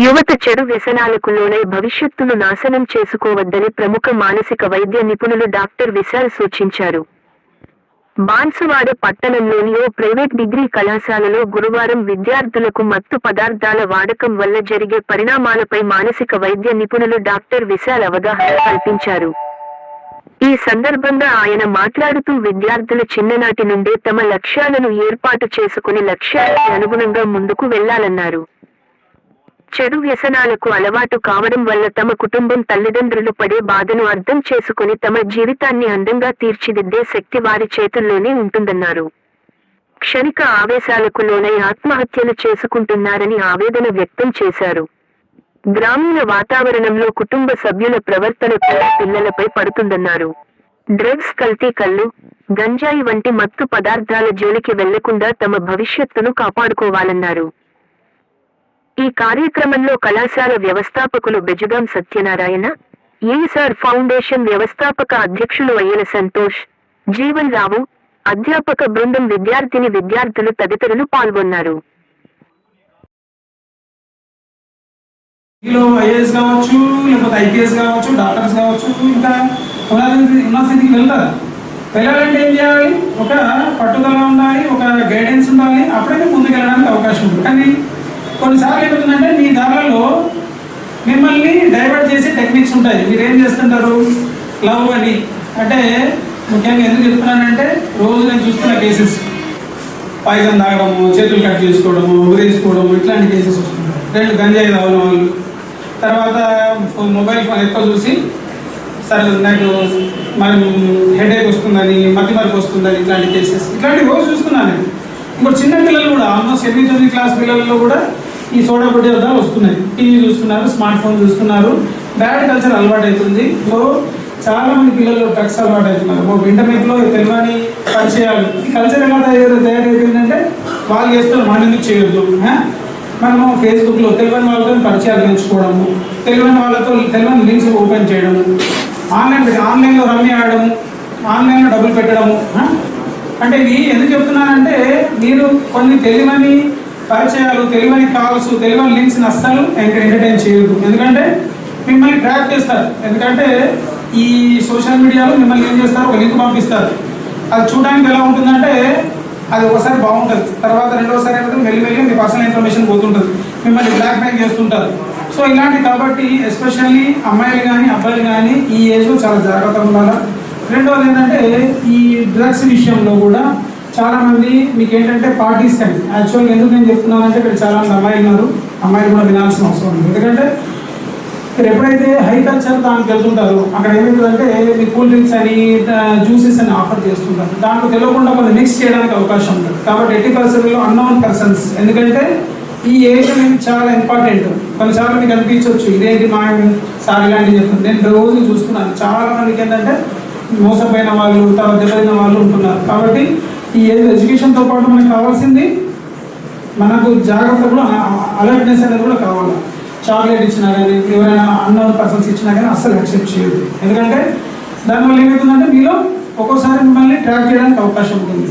యువత చెడు వ్యసనాలకు లోనై భవిష్యత్తును నాశనం చేసుకోవద్దని ప్రముఖ మానసిక వైద్య నిపుణులు డాక్టర్ విశాల్ సూచించారు. బాన్సువాడ పట్టణంలోని ఓ ప్రైవేట్ డిగ్రీ కళాశాలలో గురువారం విద్యార్థులకు మత్తు పదార్థాల వాడకం వల్ల జరిగే పరిణామాలపై మానసిక వైద్య నిపుణులు డాక్టర్ విశాల్ అవగాహన కల్పించారు. ఈ సందర్భంగా ఆయన మాట్లాడుతూ విద్యార్థులు చిన్ననాటి నుండే తమ లక్ష్యాలను ఏర్పాటు చేసుకుని లక్ష్యాలకు అనుగుణంగా ముందుకు వెళ్ళాలన్నారు. చెడు వ్యసనాలకు అలవాటు కావడం వల్ల తమ కుటుంబం తల్లిదండ్రులు పడే బాధను అర్థం చేసుకుని తమ జీవితాన్ని అందంగా తీర్చిదిద్దే శక్తి వారి చేతుల్లోనే ఉంటుందన్నారు. క్షణిక ఆవేశాలకు లోనై ఆత్మహత్యలు చేసుకుంటున్నారని ఆవేదన వ్యక్తం చేశారు. గ్రామీణ వాతావరణంలో కుటుంబ సభ్యుల ప్రవర్తన కూడా పిల్లలపై పడుతుందన్నారు. డ్రగ్స్ కల్తీ కళ్ళు గంజాయి వంటి మత్తు పదార్థాల జోలికి వెళ్ళకుండా తమ భవిష్యత్తును కాపాడుకోవాలన్నారు. ఈ కార్యక్రమంలో కళాశాల వ్యవస్థాపకులు బెజుగాం సత్యనారాయణ ఏఎస్ఆర్ ఫౌండేషన్ వ్యవస్థాపక అధ్యక్షులు అయ్యల సంతోష్ జీవన్ రావు అధ్యాపక బృందం విద్యార్థిని విద్యార్థులు తదితరులు పాల్గొన్నారు. ఐఏఎస్ కావచ్చు లేకపోతే ఐపీఎస్ కావచ్చు డాక్టర్స్ కావచ్చు ఇంకా ఉన్నత స్థితికి వెళ్తారు. వెళ్ళాలంటే ఏం చేయాలి? ఒక పట్టుదల ఉండాలి ఒక గైడెన్స్ ఉండాలి. అప్పుడైతే ముందుకు వెళ్ళడానికి అవకాశం ఉంటుంది. కానీ కొన్నిసార్లు ఏమవుతుందంటే మీ దారిలో మిమ్మల్ని డైవర్ట్ చేసే టెక్నిక్స్ ఉంటాయి. మీరు ఏం చేస్తుంటారు? లవ్ అని. అంటే ముఖ్యంగా ఎందుకు చెప్తున్నానంటే రోజు నేను చూస్తున్న కేసెస్. పాయిజన్ తాగడము చేతులు కట్ చేసుకోవడము ఉరేసుకోవడము ఇట్లాంటి కేసెస్ వస్తున్నాయి రెండు గంజాయి తాగిన వాళ్ళు. తర్వాత ఫోన్ మొబైల్ ఫోన్ ఎక్కువ చూసి సరే నాకు మనం హెడేక్ వస్తుందని మతి మరకు వస్తుందని ఇట్లాంటి కేసెస్. ఇట్లాంటి రోజు చూస్తున్నాను నేను. ఇంకోటి చిన్న పిల్లలు కూడా ఆల్మోస్ట్ ఎనిమిది తొమ్మిది క్లాస్ పిల్లల్లో కూడా ఈ సోడా బుడ్డి వద్ద వస్తున్నాయి. టీవీ చూస్తున్నారు స్మార్ట్ ఫోన్ చూస్తున్నారు. బ్యాడ్ కల్చర్ అలవాటు అవుతుంది సో చాలా మంది పిల్లలు డ్రగ్స్ అలవాటు అవుతున్నారు ఒక ఇంటర్నెట్లో తెలియని పరిచయాలు. ఈ కల్చర్ ఎలా తయారు తయారైపోయిందంటే వాళ్ళు చేస్తారు మనం ఎందుకు చేయొద్దు? మనము ఫేస్బుక్లో తెలియని వాళ్ళతో పరిచయాలు పెంచుకోవడము తెలియని వాళ్ళతో తెలియని లింక్స్ ఓపెన్ చేయడము ఆన్లైన్ ఆన్లైన్లో రమ్మి ఆడము ఆన్లైన్లో డబ్బులు పెట్టడము అంటే ఇది ఎందుకు చెప్తున్నానంటే మీరు కొన్ని తెలియని పరిచయాలు తెలివని కాల్స్ తెలివని లింక్స్ని అస్సలు ఎంటర్టైన్ చేయొద్దు. ఎందుకంటే మిమ్మల్ని ట్రాక్ చేస్తారు. ఎందుకంటే ఈ సోషల్ మీడియాలో మిమ్మల్ని ఏం చేస్తారు? ఒక లింక్ పంపిస్తారు. అది చూడడానికి ఎలా ఉంటుందంటే అది ఒకసారి బాగుంటుంది. తర్వాత రెండోసారి ఏమవుతుంది మెల్లిమెల్లి మీ పర్సనల్ ఇన్ఫర్మేషన్ పోతుంటుంది. మిమ్మల్ని బ్లాక్ మెయిల్ చేస్తుంటారు. సో ఇలాంటి కాబట్టి ఎస్పెషల్లీ అమ్మాయిలు కానీ అబ్బాయిలు కానీ ఈ ఏజ్లో చాలా జాగ్రత్తగా ఉండాలి? రెండవది ఏంటంటే ఈ డ్రగ్స్ విషయంలో కూడా చాలా మంది మీకు ఏంటంటే పార్టీస్ కానీ యాక్చువల్గా ఎందుకు నేను చెప్తున్నానంటే ఇక్కడ చాలా మంది అమ్మాయిలు ఉన్నారు. అమ్మాయిలు కూడా వినాల్సిన అవసరం ఉంది. ఎందుకంటే మీరు ఎప్పుడైతే హై కల్చర్ దానికి వెళ్తుంటారో అక్కడ ఏమవుతుందంటే మీ కూల్ డ్రింక్స్ అని జ్యూసెస్ అని ఆఫర్ చేస్తుంటారు. దాంట్లో తెలియకుండా కొన్ని మిక్స్ చేయడానికి అవకాశం ఉంటుంది కాబట్టి ఎయిటీ పర్సెంట్లో అన్నోన్ పర్సన్స్ ఎందుకంటే ఈ ఏజ్ అనేది చాలా ఇంపార్టెంట్ కొన్నిసార్లు మీకు అనిపించవచ్చు ఇదేంటి మా సార్ ఇలాంటివి చెప్తుంది నేను రోజు చూస్తున్నాను. చాలా మందికి ఏంటంటే మోసపోయిన వాళ్ళు తర్వాత వాళ్ళు ఉంటున్నారు. కాబట్టి ఈ ఏదో ఎడ్యుకేషన్తో పాటు మనకు కావాల్సింది మనకు జాగ్రత్త కూడా అలర్ట్నెస్ అనేది కూడా కావాలి. చాక్లెట్ ఇచ్చినా కానీ ఎవరైనా అన్నోన్ పర్సన్స్ ఇచ్చినా కానీ అస్సలు యాక్సెప్ట్ చేయదు ఎందుకంటే దానివల్ల ఏమవుతుందంటే మీలో ఒక్కోసారి మిమ్మల్ని ట్రాక్ చేయడానికి అవకాశం ఉంటుంది.